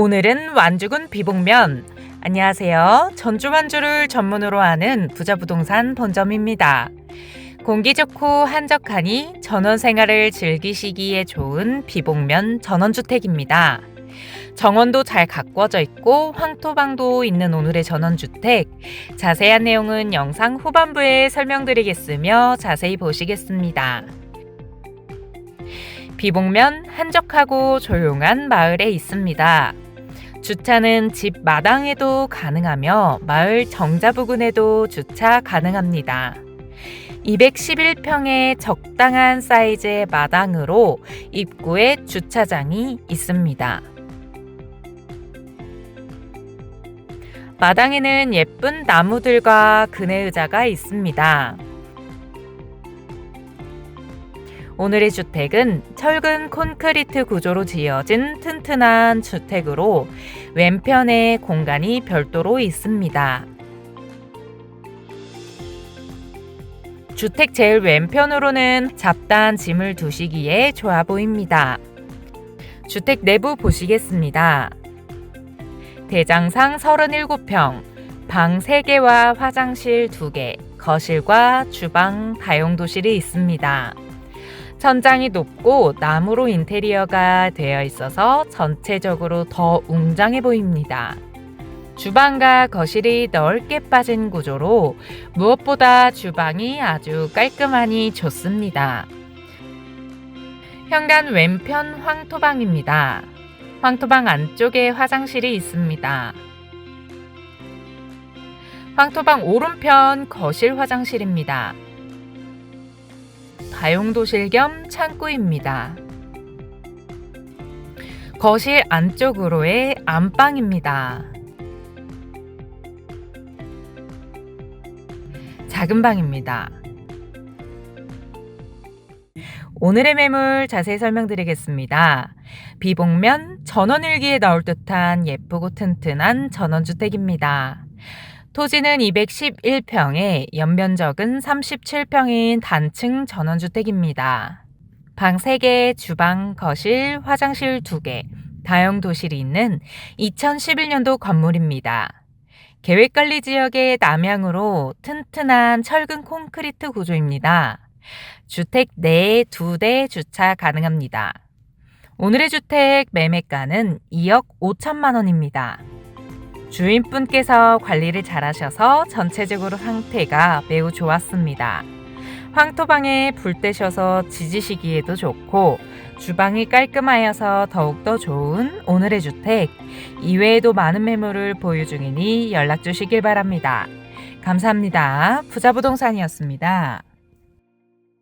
오늘은 완죽은 비복면. 안녕하세요. 전주 완주를 전문으로 하는 부자 부동산 본점입니다. 공기 좋고 한적하니 전원 생활을 즐기시기에 좋은 비복면 전원주택입니다. 정원도 잘 가꿔져 있고 황토방도 있는 오늘의 전원주택. 자세한 내용은 영상 후반부에 설명드리겠으며 자세히 보시겠습니다. 비복면 한적하고 조용한 마을에 있습니다. 주차는 집 마당에도 가능하며 마을 정자 부근에도 주차 가능합니다. 211평의 적당한 사이즈의 마당으로 입구에 주차장이 있습니다. 마당에는 예쁜 나무들과 그네 의자가 있습니다. 오늘의 주택은 철근 콘크리트 구조로 지어진 튼튼한 주택으로 왼편에 공간이 별도로 있습니다. 주택 제일 왼편으로는 잡다한 짐을 두시기에 좋아 보입니다. 주택 내부 보시겠습니다. 대장상 37평, 방 3개와 화장실 2개, 거실과 주방, 다용도실이 있습니다. 천장이 높고 나무로 인테리어가 되어 있어서 전체적으로 더 웅장해 보입니다. 주방과 거실이 넓게 빠진 구조로 무엇보다 주방이 아주 깔끔하니 좋습니다. 현관 왼편 황토방입니다. 황토방 안쪽에 화장실이 있습니다. 황토방 오른편 거실 화장실입니다. 다용도실 겸 창고입니다. 거실 안쪽으로의 안방입니다. 작은 방입니다. 오늘의 매물 자세히 설명드리겠습니다. 비복면 전원일기에 나올 듯한 예쁘고 튼튼한 전원주택입니다. 토지는 211평에 연면적은 37평인 단층 전원주택입니다. 방 3개, 주방, 거실, 화장실 2개, 다용 도실이 있는 2011년도 건물입니다. 계획관리 지역의 남향으로 튼튼한 철근 콘크리트 구조입니다. 주택 내에 2대 주차 가능합니다. 오늘의 주택 매매가는 2억 5천만 원입니다. 주인분께서 관리를 잘하셔서 전체적으로 상태가 매우 좋았습니다. 황토방에 불 떼셔서 지지시기에도 좋고 주방이 깔끔하여서 더욱더 좋은 오늘의 주택 이외에도 많은 매물을 보유 중이니 연락 주시길 바랍니다. 감사합니다. 부자부동산이었습니다.